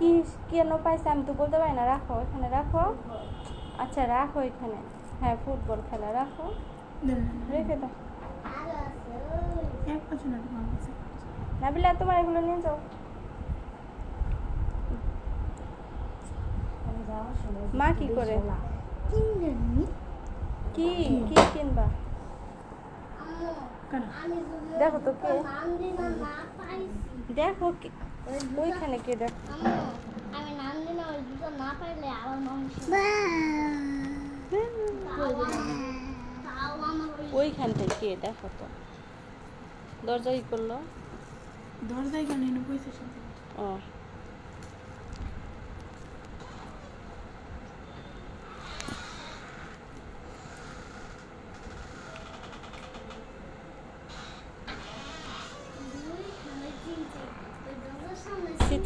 কি কেন পাইছে? আমি তো বলতে পারি না রাখো এখানে রাখো। আচ্ছা রাখো এখানে। হ্যাঁ ফুটবল খেলা রাখো। রেখে দাও। নাবিলা তোমার এগুলো নিয়ে যাও। মা কি করে? কি কি কিনবা? কেন? দেখো তো কে? দেখো কে? ওইখানে কে দেখো? আমি নাম দিলে ওই দুটো না পাইলে ওই ওইখানটায় কে? দেখো তো। দরজা কি করল? দরজায় কেন পয়সা ও।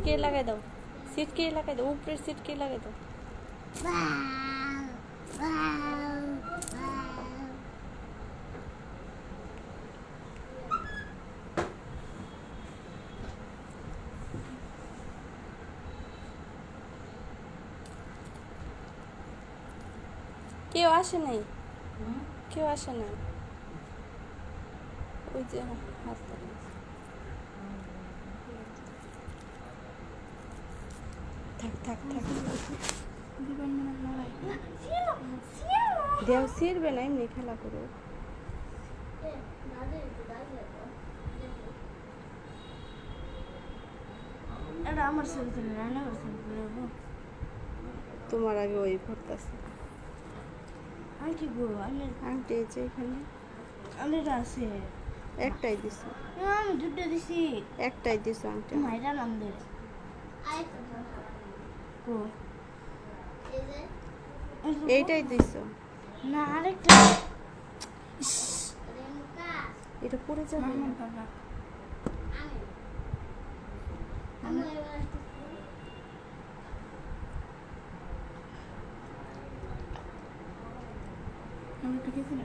সিটকে লাগাই দাও। সিটকে লাগাই দাও উপরের সিটকে লাগাই দাও। কেউ আসে নাই? কেউ আসে নাই? ওই যে হাত থাক থাক। দেও ছিড়বে না এমনি খেলা করো এটা আমার সেলফি রান্না করছেন তোমার আগে ওই ভরতাছে আন্টি গো এই যে এখানে। আমি এটা আছে। একটাই দিছো। আমি দুটো দিছি। একটাই দিছো আংটি মাইরা নাম দে। ও এইটাই দিছো না আরেকটা এটা পড়ে যাবে মামা বাবা আমি একটু গেছি না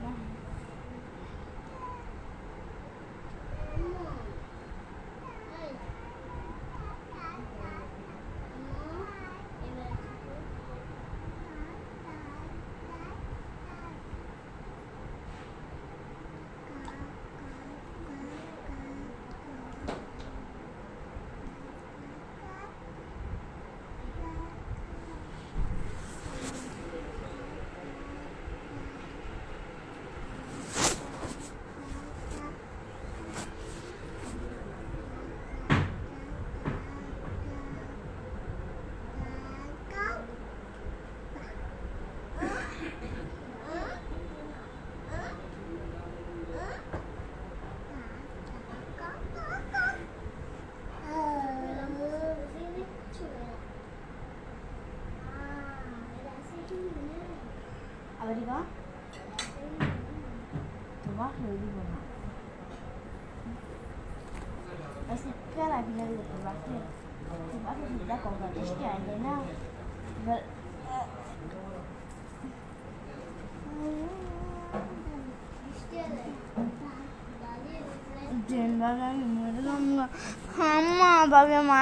ಅವರಿಗ ತುಂಬ ಹೇಳಿದೀವಲ್ಲ ಸಿಕ್ಕಾಗಿ ಹೇಳಿದ್ರು ಬಾಕಿ ಬಾಕಿ ಸಿಕ್ಕಕ್ಕೆ ಹೋಗೋದು ಅಷ್ಟೇ ಅದೇನ ಜನ್ಮ ಬಗ್ಗೆ ಅಮ್ಮ ಬಗ್ಗೆ ಮಾ